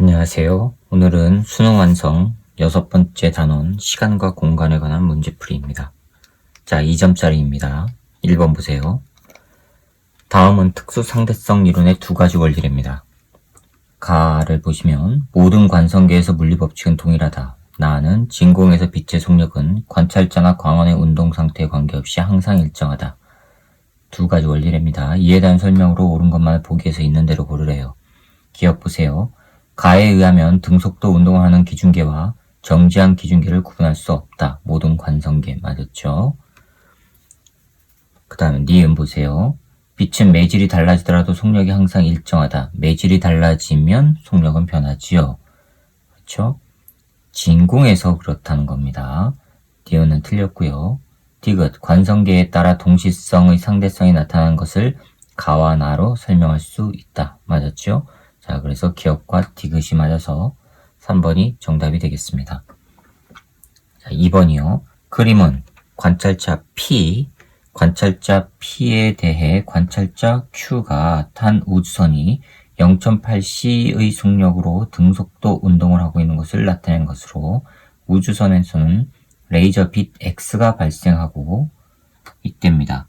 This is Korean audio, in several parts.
안녕하세요. 오늘은 수능 완성 여섯 번째 단원 시간과 공간에 관한 문제풀이입니다. 자, 2점짜리입니다. 1번 보세요. 다음은 특수 상대성 이론의 두 가지 원리랍니다. 가를 보시면 모든 관성계에서 물리법칙은 동일하다. 나는 진공에서 빛의 속력은 관찰자나 광원의 운동 상태에 관계없이 항상 일정하다. 두 가지 원리랍니다. 이에 대한 설명으로 옳은 것만을 보기에서 있는 대로 고르래요. 기억 보세요. 가에 의하면 등속도 운동을 하는 기준계와 정지한 기준계를 구분할 수 없다. 모든 관성계 맞았죠? 그 다음에 니은 보세요. 빛은 매질이 달라지더라도 속력이 항상 일정하다. 매질이 달라지면 속력은 변하지요. 그렇죠? 진공에서 그렇다는 겁니다. 니은은 틀렸고요. 디귿 관성계에 따라 동시성의 상대성이 나타나는 것을 가와 나로 설명할 수 있다. 맞았죠? 자, 그래서 기억과 디귿이 맞아서 3번이 정답이 되겠습니다. 자, 2번이요. 그림은 관찰자 P, 관찰자 P에 대해 관찰자 Q가 탄 우주선이 0.8c의 속력으로 등속도 운동을 하고 있는 것을 나타낸 것으로 우주선에서는 레이저 빛 X가 발생하고 있답니다.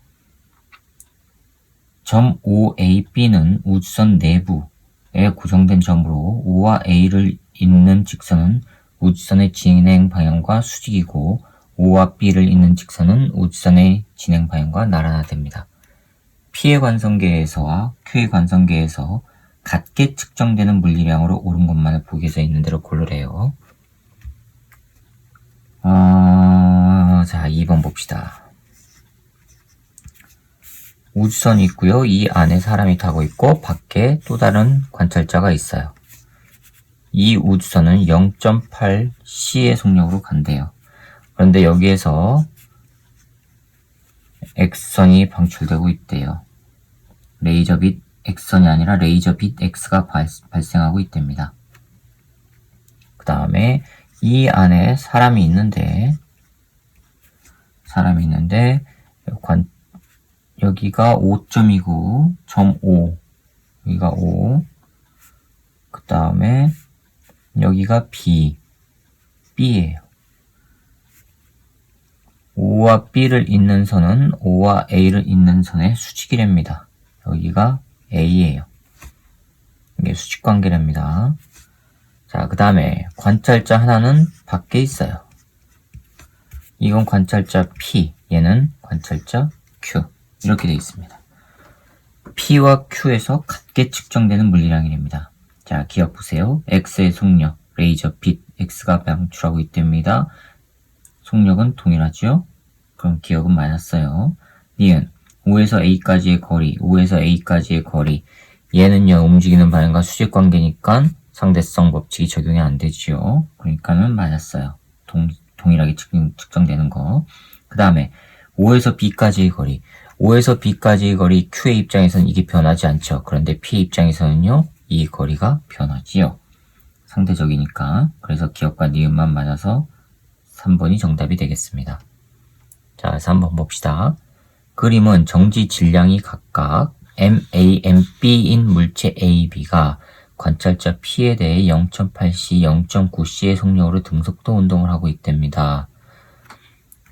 점 OAB는 우주선 내부 에 고정된 점으로 O와 A를 잇는 직선은 우주선의 진행 방향과 수직이고 O와 B를 잇는 직선은 우주선의 진행 방향과 나란하 됩니다. P의 관성계에서와 Q의 관성계에서 같게 측정되는 물리량으로 옳은 것만을 보기에서 있는 대로 고르래요. 어, 자, 2번 봅시다. 우주선이 있고요. 이 안에 사람이 타고 있고 밖에 또 다른 관찰자가 있어요. 이 우주선은 0.8c의 속력으로 간대요. 그런데 여기에서 X선이 방출되고 있대요. 레이저 빛 X선이 아니라 레이저 빛 X가 발, 발생하고 있답니다. 그 다음에 이 안에 사람이 있는데 사람이 있는데 관, 여기가 5점이고 점5 여기가 5 그 다음에 여기가 B. B예요. 5와 B를 잇는 선은 O와 A를 잇는 선의 수직이랍니다. 여기가 A예요. 이게 수직 관계랍니다. 자, 그 다음에 관찰자 하나는 밖에 있어요. 이건 관찰자 P, 얘는 관찰자 Q. 이렇게 되어 있습니다. P와 Q에서 같게 측정되는 물리량이랍니다. 자, 기억 보세요. X의 속력, 레이저 빛, X가 방출하고 있답니다. 속력은 동일하죠? 그럼 기억은 맞았어요. 니은, O에서 A까지의 거리, O에서 A까지의 거리. 얘는요, 움직이는 방향과 수직 관계니까 상대성 법칙이 적용이 안 되지요. 그러니까는 맞았어요. 동, 동일하게 측정, 측정되는 거. 그 다음에 5에서 B까지의 거리. 5에서 B까지의 거리 Q의 입장에서는 이게 변하지 않죠. 그런데 P의 입장에서는요. 이 거리가 변하지요. 상대적이니까. 그래서 기억과 니은만 맞아서 3번이 정답이 되겠습니다. 자, 3번 봅시다. 그림은 정지 질량이 각각 M, A, M, B인 물체 A, B가 관찰자 P에 대해 0.8C, 0.9C의 속력으로 등속도 운동을 하고 있답니다.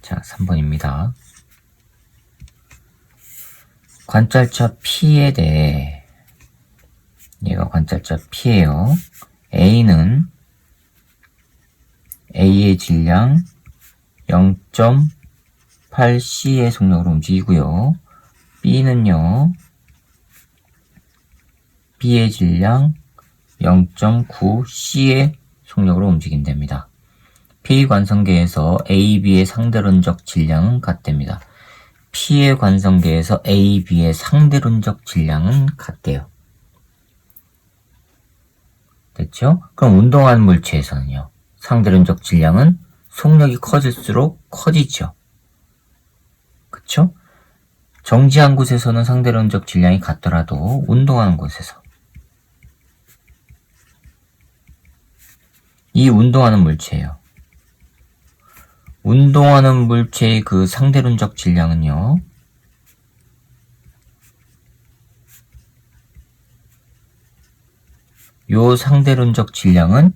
자, 3번입니다. 관찰자 P에 대해 얘가 관찰자 P예요. A는 A의 질량 0.8C의 속력으로 움직이고요. B는요. B의 질량 0.9c의 속력으로 움직인답니다. P 관성계에서 AB의 상대론적 질량은 같답니다. P의 관성계에서 AB의 상대론적 질량은 같대요. 됐죠? 그럼 운동하는 물체에서는요. 상대론적 질량은 속력이 커질수록 커지죠. 그쵸? 정지한 곳에서는 상대론적 질량이 같더라도 운동하는 곳에서 이 운동하는 물체예요. 운동하는 물체의 그 상대론적 질량은요. 요 상대론적 질량은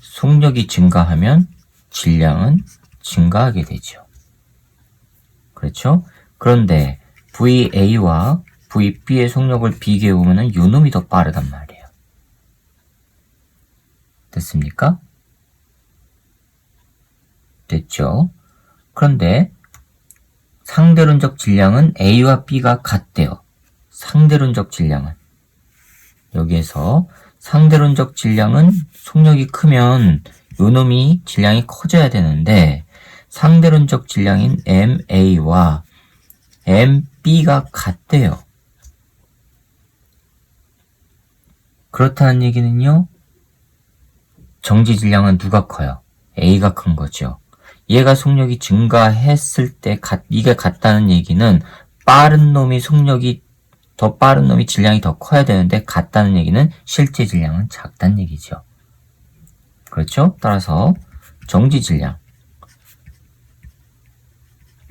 속력이 증가하면 질량은 증가하게 되죠. 그렇죠? 그런데 VA와 VB의 속력을 비교해 보면은 요 놈이 더 빠르단 말이에요. 됐습니까? 됐죠? 그런데 상대론적 질량은 A와 B가 같대요. 상대론적 질량은. 여기에서 상대론적 질량은 속력이 크면 요 놈이 질량이 커져야 되는데 상대론적 질량인 MA와 MB가 같대요. 그렇다는 얘기는요. 정지 질량은 누가 커요? A가 큰 거죠. 얘가 속력이 증가했을 때 같- 이게 같다는 얘기는 빠른 놈이 속력이 더 빠른 놈이 질량이 더 커야 되는데 같다는 얘기는 실제 질량은 작다는 얘기죠. 그렇죠? 따라서 정지 질량.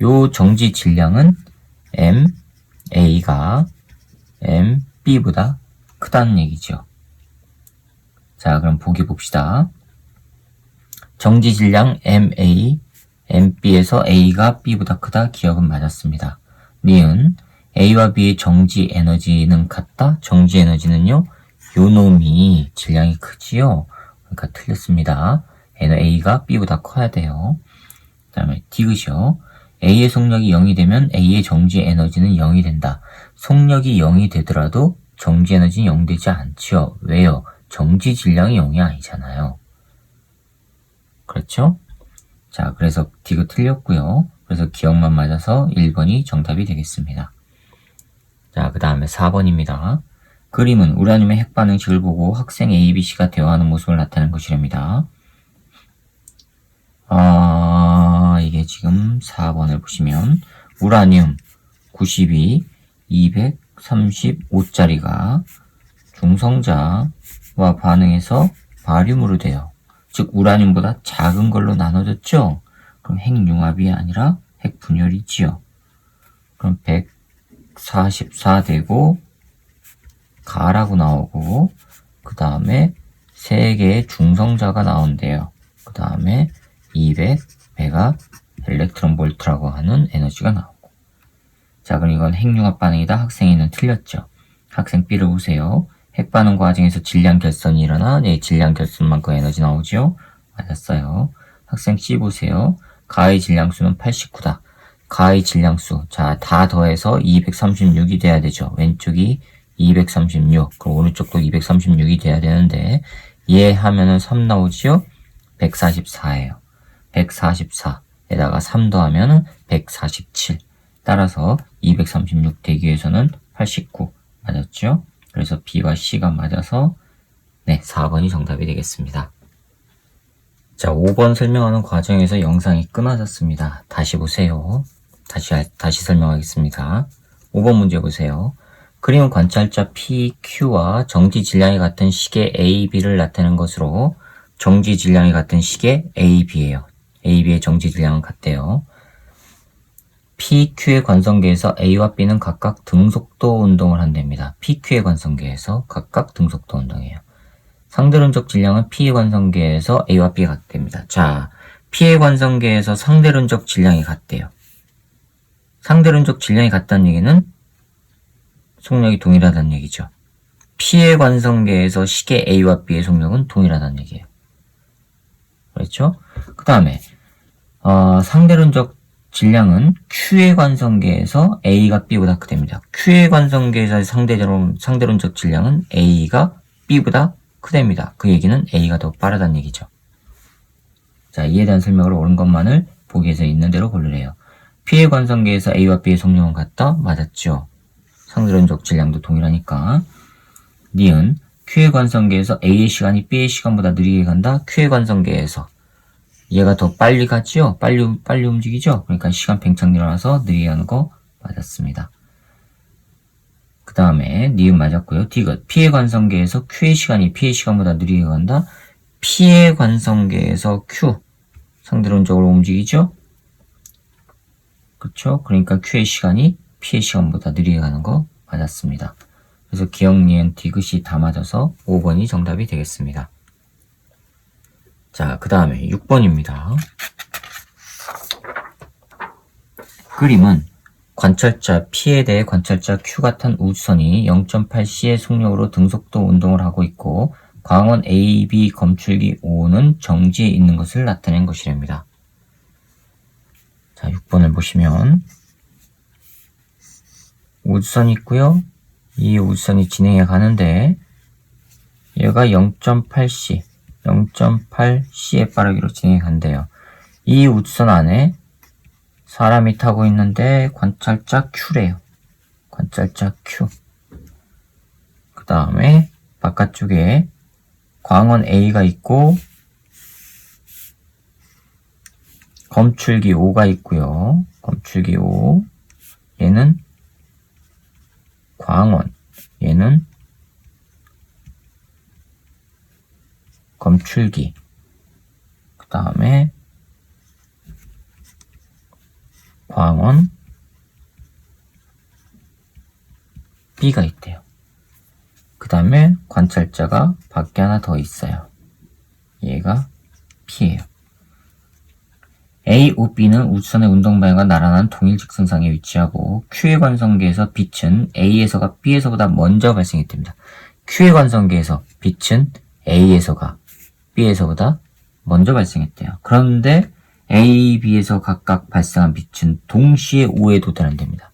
요 정지 질량은 M, A가 M, B보다 크다는 얘기죠. 자, 그럼 보기 봅시다. 정지 질량 MA, MB에서 A가 B보다 크다 기억은 맞았습니다. 니은 A와 B의 정지 에너지는 같다? 정지 에너지는요, 요 놈이 질량이 크지요? 그러니까 틀렸습니다. A가 B보다 커야 돼요. 그 다음에 디귿이요. A의 속력이 0이 되면 A의 정지 에너지는 0이 된다. 속력이 0이 되더라도 정지 에너지는 0 되지 않지요. 왜요? 정지 질량이 0이 아니잖아요. 그렇죠? 자, 그래서 디귿 틀렸고요. 그래서 기억만 맞아서 1번이 정답이 되겠습니다. 자, 그 다음에 4번입니다. 그림은 우라늄의 핵 반응식을 보고 학생 A, B, C가 대화하는 모습을 나타낸 것이랍니다. 아, 이게 지금 4번을 보시면 우라늄 92, 235짜리가 중성자와 반응해서 바륨으로 돼요. 즉 우라늄보다 작은 걸로 나눠졌죠? 그럼 핵융합이 아니라 핵분열이지요. 그럼 144 되고 가라고 나오고 그 다음에 3개의 중성자가 나온대요. 그 다음에 200 메가 일렉트론 볼트라고 하는 에너지가 나오고 자 그럼 이건 핵융합 반응이다. 학생이는 틀렸죠. 학생 B를 보세요. 핵반응 과정에서 질량 결선이 일어나 네, 질량 결선만큼 에너지 나오죠. 맞았어요. 학생 C 보세요. 가의 질량수는 89다. 가의 질량수. 자, 다 더해서 236이 돼야 되죠. 왼쪽이 236. 그럼 오른쪽도 236이 돼야 되는데 얘 하면은 3 나오지요? 144예요. 144에다가 3 더하면은 147. 따라서 236 되기 위해서는 89 맞았죠? 그래서 B와 C가 맞아서 네, 4번이 정답이 되겠습니다. 자, 5번 설명하는 과정에서 영상이 끊어졌습니다. 다시 보세요. 다시, 할- 다시 설명하겠습니다. 5번 문제 보세요. 그림은 관찰자 PQ와 정지 질량이 같은 시계 AB를 나타내는 것으로 정지 질량이 같은 시계 AB예요. AB의 정지 질량은 같대요. PQ의 관성계에서 A와 B는 각각 등속도 운동을 한답니다. PQ의 관성계에서 각각 등속도 운동이에요. 상대론적 질량은 P의 관성계에서 A와 B가 같답니다. 자, P의 관성계에서 상대론적 질량이 같대요. 상대론적 질량이 같다는 얘기는 속력이 동일하다는 얘기죠. P의 관성계에서 시계 A와 B의 속력은 동일하다는 얘기예요. 그렇죠? 그 다음에 어, 상대론적 질량은 Q의 관성계에서 A가 B보다 크답니다. Q의 관성계에서 상대론, 상대론적 질량은 A가 B보다 크답니다. 그 얘기는 A가 더 빠르다는 얘기죠. 자, 이에 대한 설명을 옳은 것만을 보기에서 있는 대로 고르래요. P의 관성계에서 A와 B의 속력은 같다? 맞았죠. 상대론적 질량도 동일하니까. 니은 Q의 관성계에서 A의 시간이 B의 시간보다 느리게 간다? Q의 관성계에서 얘가 더 빨리 가지요? 빨리, 빨리 움직이죠? 그러니까 시간 팽창 일어나서 느리게 가는 거 맞았습니다. 그 다음에 니은 맞았고요. 디귿 P의 관성계에서 Q의 시간이 P의 시간보다 느리게 간다? P의 관성계에서 Q 상대론적으로 움직이죠? 그쵸? 그러니까 Q의 시간이 P의 시간보다 느리게 가는 거 맞았습니다. 그래서 기억, 니은, 디귿이 다 맞아서 5번이 정답이 되겠습니다. 자, 그 다음에 6번입니다. 그림은 관찰자 P에 대해 관찰자 Q 같은 우주선이 0.8C의 속력으로 등속도 운동을 하고 있고 광원 AB 검출기 O는 정지에 있는 것을 나타낸 것이랍니다. 자, 6번을 보시면 우주선이 있고요. 이 우주선이 진행해 가는데 얘가 0.8C, 0.8C의 빠르기로 진행해 간대요. 이 우주선 안에 사람이 타고 있는데 관찰자 Q래요. 관찰자 Q. 그 다음에 바깥쪽에 광원 A가 있고 검출기 O가 있고요. 검출기 O. 얘는 광원. 얘는 검출기. 그 다음에 광원 B가 있대요. 그 다음에 관찰자가 밖에 하나 더 있어요. 얘가 P예요. A, O, B는 우주선의 운동 방향과 나란한 동일 직선상에 위치하고 Q의 관성계에서 빛은 A에서가 B에서보다 먼저 발생했답니다. Q의 관성계에서 빛은 A에서가 B에서보다 먼저 발생했대요. 그런데 A, B에서 각각 발생한 빛은 동시에 O에 도달한답니다.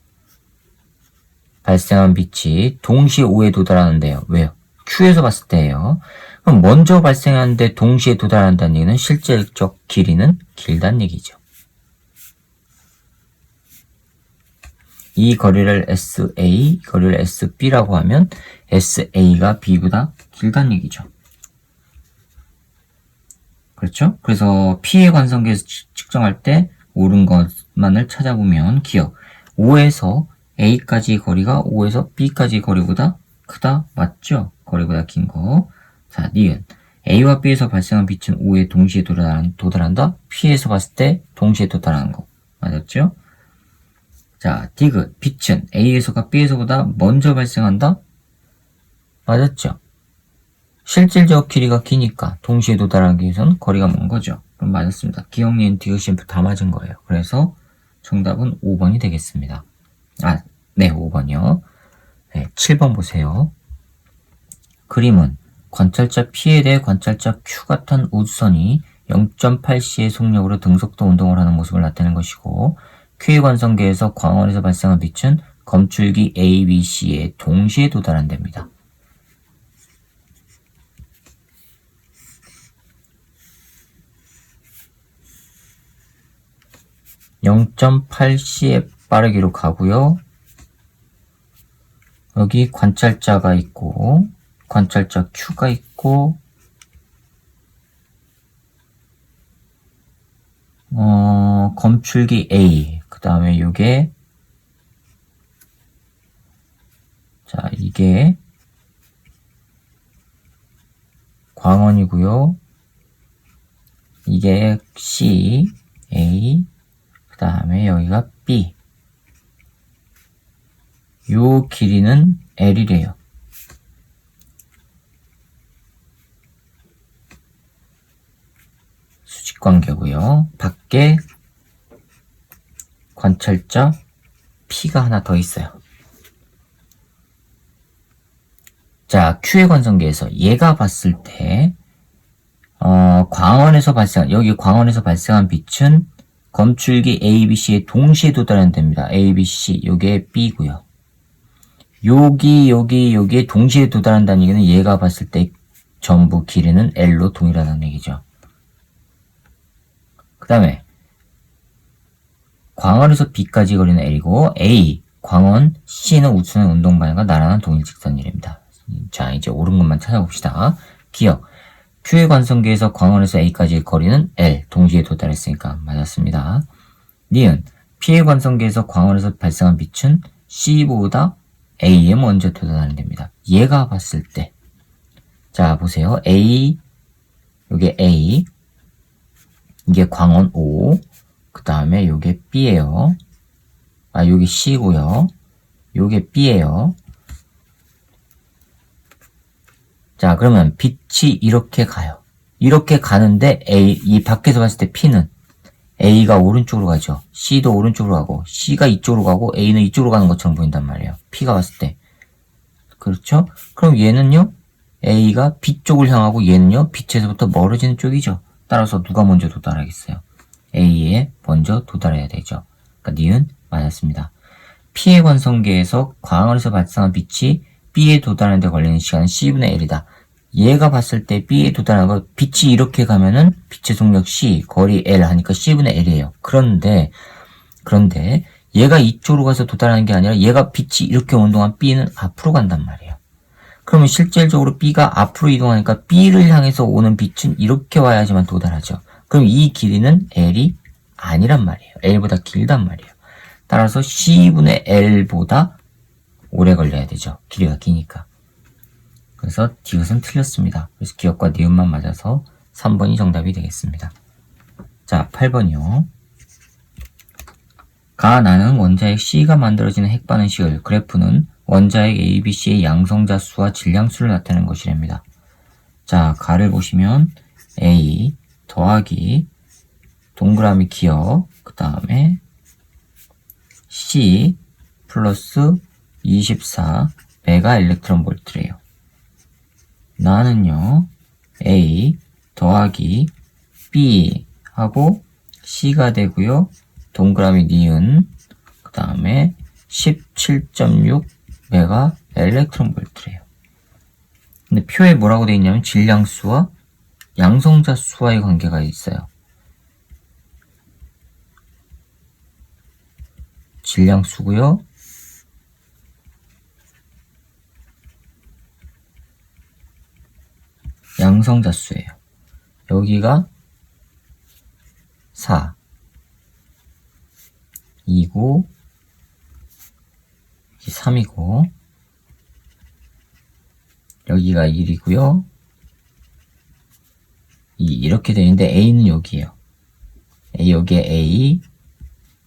발생한 빛이 동시에 O에 도달하는데요. 왜요? Q에서 봤을 때예요. 그럼 먼저 발생하는데 동시에 도달한다는 얘기는 실제적 길이는 길다는 얘기죠. 이 거리를 SA, 이 거리를 SB라고 하면 SA가 B보다 길다는 얘기죠. 그렇죠? 그래서 P의 관성계에서 측정할 때 옳은 것만을 찾아보면 기억 5에서 A까지 거리가 5에서 B까지 거리보다 크다 맞죠? 거리보다 긴 거. 자, 니은 A와 B에서 발생한 빛은 5에 동시에 도달한, 도달한다. P에서 봤을 때 동시에 도달하는 거 맞았죠? 자, 디귿 빛은 A에서가 B에서보다 먼저 발생한다. 맞았죠? 실질적 길이가 기니까 동시에 도달하기 위해서는 거리가 먼 거죠. 그럼 맞았습니다. 기억, 니은, 디귿, 다 맞은 거예요. 그래서 정답은 5번이 되겠습니다. 아, 네, 5번이요. 네, 7번 보세요. 그림은 관찰자 P에 대해 관찰자 Q 같은 우주선이 0.8C의 속력으로 등속도 운동을 하는 모습을 나타낸 것이고 Q의 관성계에서 광원에서 발생한 빛은 검출기 A, B, C에 동시에 도달한답니다. 0.8C의 빠르기로 가고요. 여기 관찰자가 있고 관찰자 Q가 있고 어, 검출기 A 그 다음에 요게 자 이게 광원이고요. 이게 C, A, 그 다음에 여기가 B. 요 길이는 L이래요. 수직 관계고요. 밖에 관찰자 P가 하나 더 있어요. 자, Q의 관성계에서 얘가 봤을 때 어, 광원에서 발생 여기 광원에서 발생한 빛은 검출기 ABC에 동시에 도달한답니다. ABC 요게 B고요. 여기 여기 여기에 동시에 도달한다는 얘기는 얘가 봤을 때 전부 길이는 L로 동일하다는 얘기죠. 그 다음에 광원에서 B까지 거리는 L이고 A, 광원, C는 우주선의 운동 방향과 나란한 동일 직선이랍니다. 자 이제 옳은 것만 찾아봅시다. 기억 Q의 관성계에서 광원에서 A까지의 거리는 L 동시에 도달했으니까 맞았습니다. 니은 P의 관성계에서 광원에서 발생한 빛은 C보다 A에 먼저 도달하는 됩니다. 얘가 봤을 때. 자, 보세요. A, 요게 A, 이게 광원 O, 그 다음에 요게 B예요. 아, 요게 C고요. 요게 B예요. 자, 그러면 빛이 이렇게 가요. 이렇게 가는데 A, 이 밖에서 봤을 때 P는 A가 오른쪽으로 가죠. C도 오른쪽으로 가고, C가 이쪽으로 가고, A는 이쪽으로 가는 것처럼 보인단 말이에요. P가 봤을 때. 그렇죠? 그럼 얘는요, A가 B 쪽을 향하고 얘는요, 빛에서부터 멀어지는 쪽이죠. 따라서 누가 먼저 도달하겠어요? A에 먼저 도달해야 되죠. 그러니까 니은 맞았습니다. P의 관성계에서 광원에서 발생한 빛이 B에 도달하는 데 걸리는 시간은 C분의 L이다. 얘가 봤을 때 B에 도달하는 거 빛이 이렇게 가면은 빛의 속력 C, 거리 L 하니까 C분의 L이에요. 그런데 그런데 얘가 이쪽으로 가서 도달하는 게 아니라 얘가 빛이 이렇게 오는 동안 B는 앞으로 간단 말이에요. 그러면 실질적으로 B가 앞으로 이동하니까 B를 향해서 오는 빛은 이렇게 와야지만 도달하죠. 그럼 이 길이는 L이 아니란 말이에요. L보다 길단 말이에요. 따라서 C분의 L보다 오래 걸려야 되죠. 길이가 기니까. 그래서 디귿은 틀렸습니다. 그래서 기억과 니은만 맞아서 3번이 정답이 되겠습니다. 자, 8번이요. 가 나는 원자핵 C가 만들어지는 핵반응 식을 그래프는 원자핵 A, B, C의 양성자 수와 질량수를 나타내는 것이랍니다. 자, 가를 보시면 A 더하기 동그라미 기억 그 다음에 C 플러스 24 메가 일렉트론 볼트래요. 나는요 A 더하기 B 하고 C가 되고요. 동그라미 니은 그 다음에 17.6 메가 일렉트론 볼트래요. 근데 표에 뭐라고 되어 있냐면 질량수와 양성자 수와의 관계가 있어요. 질량수고요. 양성자 수예요. 여기가 4 2고 3이고 여기가 1이고요. 이 이렇게 되는데 A는 여기에요. A 여기에 A,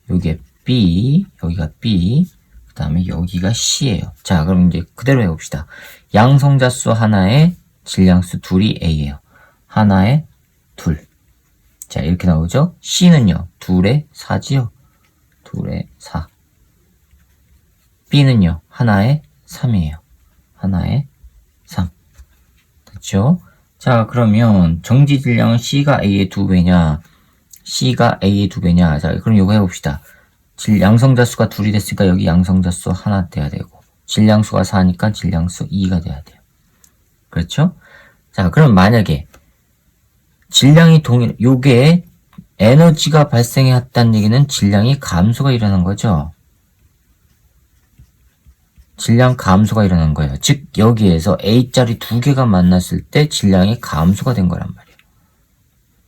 여기에 B, 여기가 B, 그 다음에 여기가 C예요. 자, 그럼 이제 그대로 해봅시다. 양성자수 하나에 질량수 둘이 A예요. 하나에 둘. 자, 이렇게 나오죠? C는요, 둘에 4지요. 둘에 4. B는요, 하나에 3이에요. 하나에 3. 됐죠? 자, 그러면 정지 질량은 C가 A의 두 배냐, C가 A의 두 배냐. 자, 그럼 이거 해봅시다. 질, 양성자 수가 둘이 됐으니까 여기 양성자 수 하나 돼야 되고, 질량수가 4니까 질량수 2가 돼야 돼요. 그렇죠? 자, 그럼 만약에 질량이 동일, 요게 에너지가 발생했다는 얘기는 질량이 감소가 일어난 거죠. 질량 감소가 일어난 거예요. 즉 여기에서 A자리 두 개가 만났을 때 질량이 감소가 된 거란 말이에요.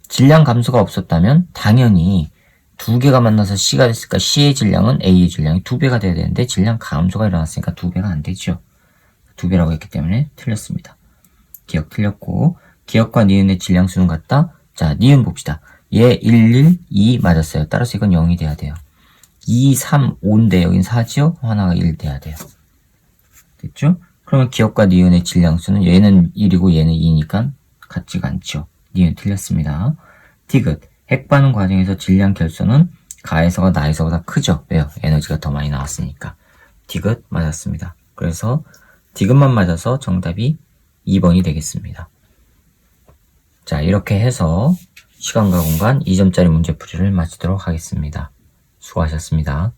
질량 감소가 없었다면 당연히 두 개가 만나서 C가 됐으니까 C의 질량은 A의 질량이 두 배가 돼야 되는데 질량 감소가 일어났으니까 두 배가 안 되죠. 두 배라고 했기 때문에 틀렸습니다. 기억 틀렸고 기억과 니은의 질량수는 같다. 자, 니은 봅시다. 얘 1, 1, 2 맞았어요. 따라서 이건 0이 돼야 돼요. 2, 3, 5인데 여긴 4지요? 하나가 1 돼야 돼요. 됐죠? 그러면 기억과 니은의 질량수는 얘는 1이고 얘는 2니까 같지가 않죠. 니은 틀렸습니다. 디귿. 핵반응 과정에서 질량 결손은 가에서가 나에서보다 크죠. 왜요? 에너지가 더 많이 나왔으니까. 디귿 맞았습니다. 그래서 디귿만 맞아서 정답이 2번이 되겠습니다. 자, 이렇게 해서 시간과 공간 2점짜리 문제풀이를 마치도록 하겠습니다. 수고하셨습니다.